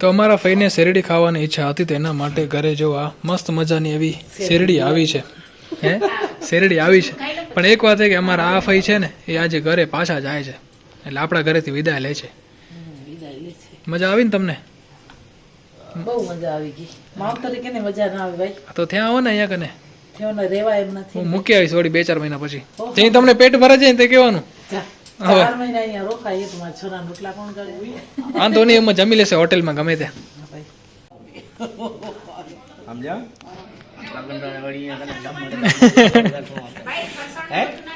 તો અમારા ફઈને શેરડી ખાવાની ઈચ્છા હતી તેના માટે ઘરે જો આ મસ્ત મજાની એવી શેરડી આવી છે. હે? શેરડી આવી છે. પણ એક વાત છે કે અમારા આ ફઈ છે ને એ આજે ઘરે પાછા જાય છે. એટલે આપણા ઘરેથી વિદાય લે છે. મજા આવી ને તમને? બહુ મજા આવી ગઈ. માવતરે કેને મજા ના આવે ભાઈ? તો ત્યાં આવો ને અહીંયા કને? ત્યાં રેવા એમ નથી. હું મૂકી આવીશ વળી બે ચાર મહિના પછી. ત્યાં તમને પેટ ભરે છે ને તે કહેવાનું. ચાર મહિના અહીંયા રોકાઈએ તો મારા છોરા રોટલા કોણ કરે વાંધો નહીં એમાં જમી લેશે હોટેલમાં ગમે તે.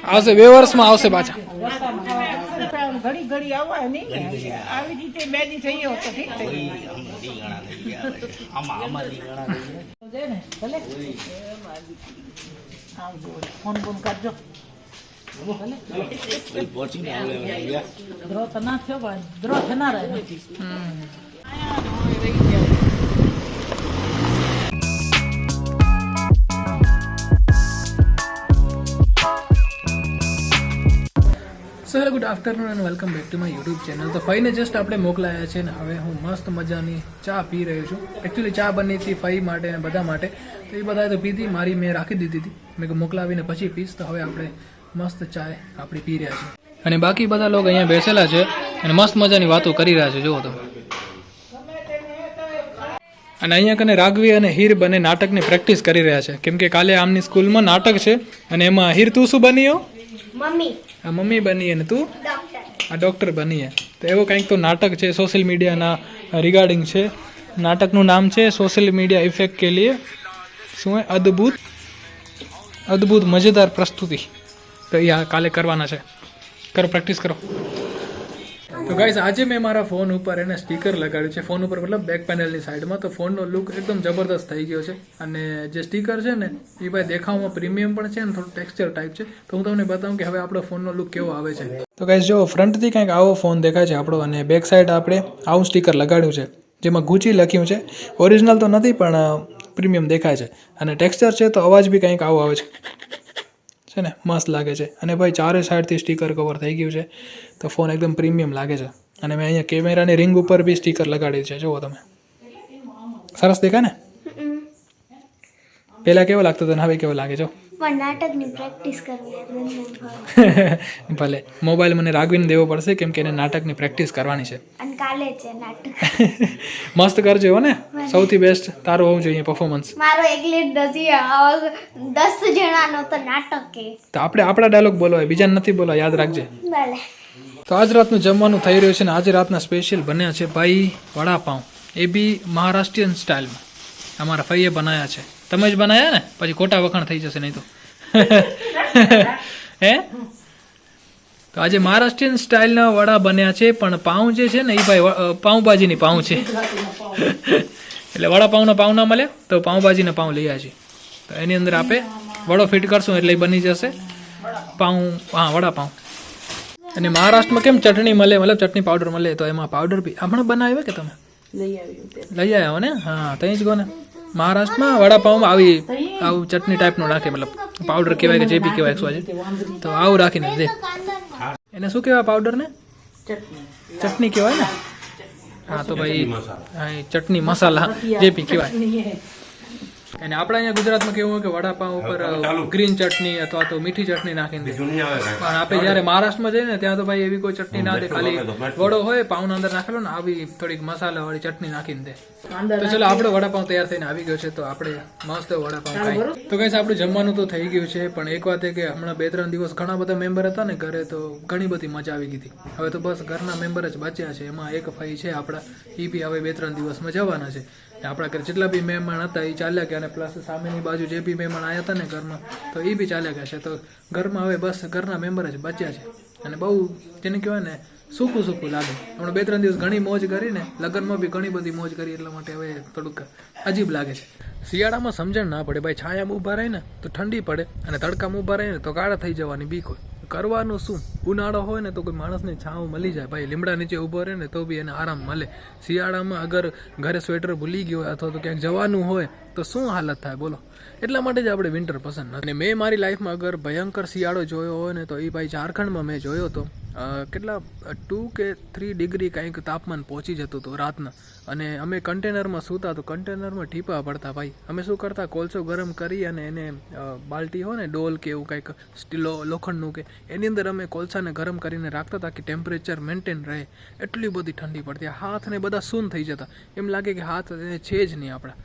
આવશે બે વર્ષમાં આવશે પાછા. ઘડી ઘડી આવવા નહીં આવી રીતે બે દી થઈ ગયો તો ઠીક થઈ જય ભલે. આવજો ફોન ફોન કરજો નથી so hello good afternoon and welcome back to my YouTube channel તો ફઈને જસ્ટ આપણે મોકલાયા છે ને હવે હું મસ્ત મજાની ચા પી રહ્યો છું. એકચ્યુઅલી ચા બની હતી ફઈ માટે અને બધા માટે. તો એ બધાએ તો પીધી, મારી મેં રાખી દીધી હતી. મેં મોકલાવીને પછી પીશ. તો હવે આપણે મસ્ત ચાય આપણી પી રહ્યા છે. અને બાકી બધા લોકો અહીંયા બેસેલા છે અને મસ્ત મજાની વાતો કરી રહ્યા છે જુઓ તમે અને અહીંયા કને રાઘવી અને હીર બંને નાટકની પ્રેક્ટિસ કરી રહ્યા છે. કેમ કે કાલે આમની સ્કૂલમાં નાટક છે અને એમાં હીર તું શું બન્યો મમ્મી. આ મમ્મી બની અને તું? આ ડૉક્ટર બનીએ તો એવો કંઈક તો નાટક છે સોશિયલ મીડિયાના રિગાર્ડિંગ છે. નાટકનું નામ છે સોશિયલ મીડિયા ઇફેક્ટ કે લીએ શું હે? અદ્ભુત. અદ્ભુત મજેદાર પ્રસ્તુતિ. આ કાલે કરવાના છે. કરો પ્રેક્ટિસ કરો. તો ગાઈઝ આજે મેં મારા ફોન ઉપર એને સ્ટીકર લગાડ્યું છે. ફોન ઉપર મતલબ બેક પેનલની સાઈડમાં તો ફોનનો લુક એકદમ જબરદસ્ત થઈ ગયો છે. અને જે સ્ટીકર છે ને, એ ભાઈ દેખાવમાં પ્રીમિયમ પણ છે ને થોડું ટેક્સચર ટાઈપ છે. તો હું તમને બતાવું કે હવે આપણો ફોનનો લુક કેવો આવે છે. તો ગાઈઝ જો ફ્રન્ટથી કંઈક આવો ફોન દેખાય છે આપણો અને બેક સાઈડ આપણે આવું સ્ટીકર લગાડ્યું છે. જેમાં ગુચી લખ્યું છે. ઓરિજિનલ તો નથી, પણ પ્રીમિયમ દેખાય છે. અને ટેક્સચર છે તો અવાજ બી કંઈક આવો આવે છે. છે ને મસ્ત લાગે છે. અને ભાઈ ચારે સાઈડથી સ્ટીકર કવર થઈ ગયું છે. તો ફોન એકદમ પ્રીમિયમ લાગે છે. અને મેં અહીંયા કેમેરાની રિંગ ઉપર બી સ્ટીકર લગાડી છે. જુઓ તમે. સરસ દેખાય ને? પહેલાં કેવો લાગતો હતો ને હવે કેવો લાગે જો. પણ નાટકની પ્રેક્ટિસ કરવી ભલે. મોબાઈલ મને રાગવીને દેવો પડશે કેમ કે એને નાટકની પ્રેક્ટિસ કરવાની છે. અને કાલે છે નાટક. મસ્ત કરજો હો ને. સૌથી બેસ્ટ તારું હોવું જોઈએ પરફોર્મન્સ મારો એકલી જ નથી દસ જણાનો તો નાટક કે તો આપણે આપણા ડાયલોગ બોલો બીજાને નથી બોલો યાદ રાખજે. ભલે. તો આજ રાતનું જમવાનું થઈ રહ્યું છે ને આજે રાતના સ્પેશિયલ બન્યા છે ભાઈ વડાપાઉં. એ બી મહારાષ્ટ્રીયન સ્ટાઇલમાં અમારા ફઈએ બનાવ્યા છે. તમે જ બનાવ્યા ને? પછી ખોટા વખાણ થઈ જશે નહીં તો. હે? તો આજે મહારાષ્ટ્રીયન સ્ટાઇલના વડા બન્યા છે પણ પાઉં જે છે ને એ ભાઈ પાઉંભાજીની પાઉં છે. એટલે વડાપાઉંના પાઉં ના મળે તો પાઉંભાજીના પાઉં લઈ આવ્યા છીએ તો એની અંદર આપે વડો ફિટ કરશું એટલે બની જશે. પાઉં હા વડાપાઉં. અને મહારાષ્ટ્રમાં કેમ ચટણી મળે? મતલબ ચટણી પાવડર મળે તો એમાં પાવડર બી હમણાં બનાવ્યો કે તમે? લઈ આવ્યો લઈ આવ્યા હો ને? હા ત્યાં જ ગો ને. મહારાષ્ટ્રમાં વડાપાઉંમાં આવી આવું ચટણી ટાઈપનું રાખે મતલબ પાવડર કહેવાય કે જે બી કહેવાય શું તે આવું રાખીને દે. એને શું કહેવાય પાવડરને ચટણી કહેવાય ને? હા, તો ભાઈ, હા ચટણી મસાલા, જે બી કહેવાય. અને આપણા અહીંયા ગુજરાતમાં કેવું હોય કે વડાપાઉં ઉપર ગ્રીન ચટણી અથવા તો મીઠી ચટણી નાખીને પણ આપણે જ્યારે મહારાષ્ટ્રમાં જઈએ ને ત્યાં તો ભાઈ એવી કોઈ ચટણી ના દે. ખાલી વડો હોય પાઉના અંદર નાખેલો ને આવી થોડીક મસાલા વાળી ચટણી નાખીને દે. તો ચલો આપણો વડાપાઉં તૈયાર થઈને આવી ગયો છે તો આપણે મસ્ત વડાપાઉં ખાઈ તો કઈ આપણું જમવાનું તો થઈ ગયું છે પણ એક વાત એ કે હમણાં બે ત્રણ દિવસ ઘણા બધા મેમ્બર હતા ને ઘરે તો ઘણી બધી મજા આવી ગઈ હતી. હવે તો બસ ઘરના મેમ્બર જ બચ્યા છે એમાં એક ભાઈ છે આપણા. એ બી હવે બે ત્રણ દિવસમાં જવાના છે. આપણા ઘરે જેટલા બી મહેમાન હતા એ ચાલ્યા ગયા અને પ્લસ સામેની બાજુ જે બી મહેમાન આવ્યા હતા ને ઘરમાં, તો એ બી ચાલ્યા ગયા છે. તો ઘરમાં હવે બસ ઘરના મેમ્બર જ બચ્યા છે. અને બહુ જેને કહેવાય ને સૂકું સૂકું લાગે. હમણાં બે ત્રણ દિવસ ઘણી મોજ કરીને, લગ્નમાં બી ઘણી બધી મોજ કરી એટલા માટે હવે થોડુંક અજીબ લાગે છે. શિયાળામાં સમજણ ના પડે. ભાઈ છાયામાં ઊભા રહે ને તો ઠંડી પડે અને તડકામાં ઊભા રહે ને તો કાળા થઈ જવાની બીક હોય. કરવાનું શું? ઉનાળો હોય ને તો કોઈ માણસને છાંવ મળી જાય. ભાઈ, લીમડા નીચે ઊભો રહે ને તો બી એને આરામ મળે. શિયાળામાં અગર ઘરે સ્વેટર ભૂલી ગયો અથવા તો ક્યાંક જવાનું હોય, તો શું હાલત થાય? બોલો. એટલા માટે જ આપણે વિન્ટર પસંદ નથી. અને મેં મારી લાઈફમાં અગર ભયંકર શિયાળો જોયો હોય ને તો એ ભાઈ ઝારખંડમાં મેં જોયો હતો કેટલા ટુ કે થ્રી ડિગ્રી કંઈક તાપમાન પહોંચી જતું હતું રાતના. અને અમે કન્ટેનરમાં સૂતા તો કન્ટેનરમાં ટીપા પડતા ભાઈ. અમે શું કરતા? કોલસો ગરમ કરી અને એને બાલટી હોય ને, ડોલ કે એવું કંઈક સ્ટીલો લોખંડનું કે, એની અંદર અમે કોલસાને ગરમ કરીને રાખતા હતા કે ટેમ્પરેચર મેન્ટેન રહે. એટલી બધી ઠંડી પડતી. હાથને બધા સૂન થઈ જતા. એમ લાગે કે હાથ છે જ નહીં આપણા.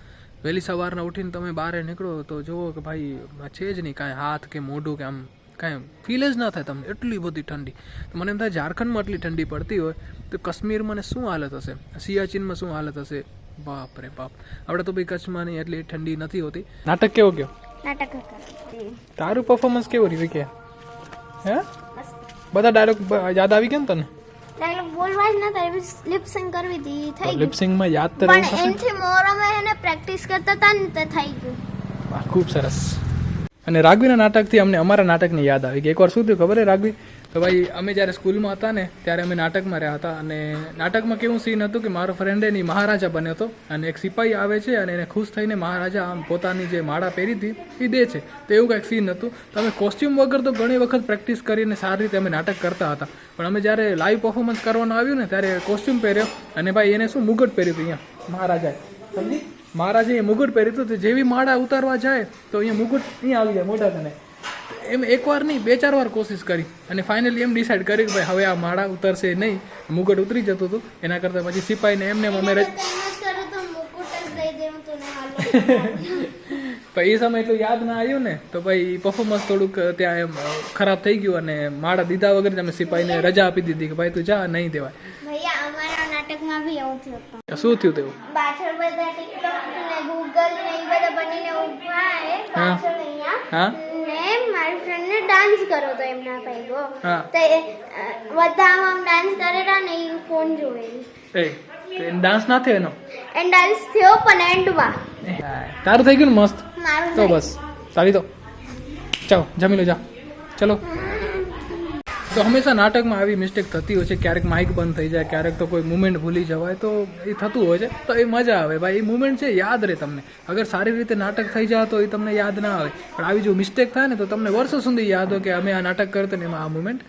વહેલી સવારના ઉઠીને તમે બહાર નીકળો તો જુઓ કે ભાઈ છે જ નહીં કાંઈ હાથ કે મોઢું કે આમ કાંઈ ફીલ જ ના થાય તમને એટલી બધી ઠંડી. તો મને એમ થાય ઝારખંડમાં એટલી ઠંડી પડતી હોય તો કાશ્મીરમાં ને શું હાલત હશે? સિયાચીનમાં શું હાલત હશે? બાપ રે બાપ. આપણે તો ભાઈ કચ્છમાં નહીં એટલી ઠંડી નથી હોતી. નાટક કેવો ગયો? નાટક તારું પરફોર્મન્સ કેવું રહ્યું કે? હે? બધા ડાયલોગ યાદ આવી ગયા ને તને? ડાયલોગ બોલવા જ નતા એવી લિપસિંગ કરવી હતી થઈ ગયું. લિપસિંગમાં યાદ તો પણ એનથી મોર અમે એને પ્રેક્ટિસ કરતા હતા ને તે થઈ ગયું. ખૂબ સરસ. અને રાઘવીના નાટકથી અમને અમારા નાટકની યાદ આવી કે એકવાર શું થયું ખબર હે રાઘવી? તો ભાઈ, અમે જ્યારે સ્કૂલમાં હતા ને, ત્યારે અમે નાટકમાં રહ્યા હતા. અને નાટકમાં કેવું સીન હતું કે મારો ફ્રેન્ડ એની મહારાજા બન્યો હતો. અને એક સિપાહી આવે છે અને એને ખુશ થઈને મહારાજા આમ પોતાની જે માળા પહેરી હતી, એ દે છે. તો એવું કંઈક સીન હતું. તો અમે કોસ્ટ્યુમ વગર તો ઘણી વખત પ્રેક્ટિસ કરીને સારી રીતે અમે નાટક કરતા હતા. પણ અમે જ્યારે લાઈવ પરફોર્મન્સ કરવાનું આવ્યું ને, ત્યારે કોસ્ટ્યુમ પહેર્યો. અને ભાઈ, એને શું મુગટ પહેર્યું હતું અહીંયા? મહારાજાએ. સમજી? મહારાજે મુગટ પહેર્યું હતું તો જેવી માળા ઉતારવા જાય તો અહીંયા મુગટ અહીંયા આવી જાય મોઢા તને. એમ એકવાર નહીં બે ચાર વાર કોશિશ કરી. અને ફાઇનલી એમ ડિસાઈડ કરી કે ભાઈ હવે આ માળા ઉતરશે નહીં મુગટ ઉતરી જતું હતું એના કરતાં પછી સિપાહીને એમને એમ અમે તો તું પણ એ સમય એટલું યાદ ના આવ્યું ને તો ભાઈ પર્ફોર્મન્સ થોડુંક ત્યાં એમ ખરાબ થઈ ગયું અને માળા દીધા વગર જ અમે સિપાહીને રજા આપી દીધી કે ભાઈ તું જા નહીં દેવાય. નાટકમાં બી એવું થયું હતું. શું થયું તેવું? પાછળ બધા ટિકટોક ને ગૂગલ ને એ બધા બનીને ઊભા હે પાછળ અહીંયા. હા? ને મારી ફ્રેન્ડ ને ડાન્સ કર્યો તો એમના ભાઈઓ તો બધા આમ ડાન્સ કરેલા ને એ ફોન જોવે એ ડાન્સ ના થયો એનો? એન્ડ ડાન્સ થયો પણ એન્ડમાં તારું થઈ ગયું મસ્ત? તો બસ સારી તો. ચાલો જમી લો જા. ચલો. તો હંમેશા નાટકમાં આવી મિસ્ટેક થતી હોય છે. ક્યારેક માઇક બંધ થઈ જાય, ક્યારેક તો કોઈ મુમેન્ટ ભૂલી જવાય. તો એ થતું હોય છે. તો એ મજા આવે ભાઈ. એ મુમેન્ટ છે યાદ રહે તમને. અગર સારી રીતે નાટક થઈ જાય તો એ તમને યાદ ના આવે. પણ આવી જો મિસ્ટેક થાય ને, તો તમને વર્ષો સુધી યાદ હોય કે અમે આ નાટક કરતો ને એમાં આ મુમેન્ટ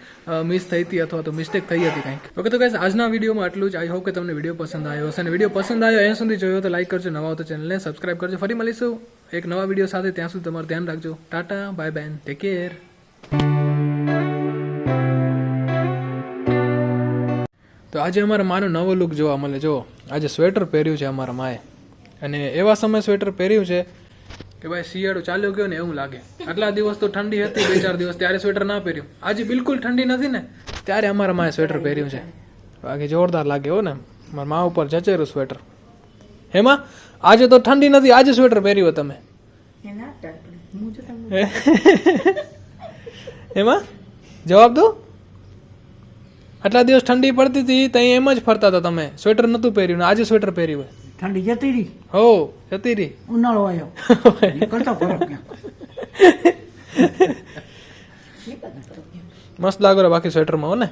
મિસ થઈ હતી અથવા તો મિસ્ટેક થઈ હતી કંઈક. ઓકે તો guys, આજના વિડીયોમાં આટલું જ. આઈ હોપ કે તમને વીડિયો પસંદ આવ્યો હશે. અને વીડિયો પસંદ આવ્યો એ સુધી જોયો તો લાઈક કરજો, નવા તો ચેનલને સબસ્ક્રાઈબ કરજો. ફરી મળીશું એક નવા વીડિયો સાથે. ત્યાં સુધી તમારું ધ્યાન રાખજો. Tata bye bye take care તો આજે અમારા માનો નવો લુક જોવા મળે. જો આજે સ્વેટર પહેર્યું છે અમારા માએ. અને એવા સમય સ્વેટર પહેર્યું છે કે ભાઈ શિયાળો ચાલ્યો ગયો ને એવું લાગે. આટલા દિવસ તો ઠંડી હતી બે ચાર દિવસ ત્યારે સ્વેટર ના પહેર્યું. આજે બિલકુલ ઠંડી નથી ને ત્યારે અમારા માએ સ્વેટર પહેર્યું છે. બાકી જોરદાર લાગે હો ને મારા મા ઉપર જચેરું સ્વેટર હેમાં આજે તો ઠંડી નથી આજે સ્વેટર પહેર્યું તમે. એમાં જવાબ દો. આટલા દિવસ ઠંડી પડતી હતી ત્યાં એમ જ ફરતા હતા તમે. સ્વેટર નતું પહેર્યું ને આજે સ્વેટર પહેર્યું હોય. ઠંડી જતી રહી? હો જતી રહી. ઉનાળો આવ્યો નીકળતો ફરક મસ્ત લાગો બાકી સ્વેટરમાં હો ને.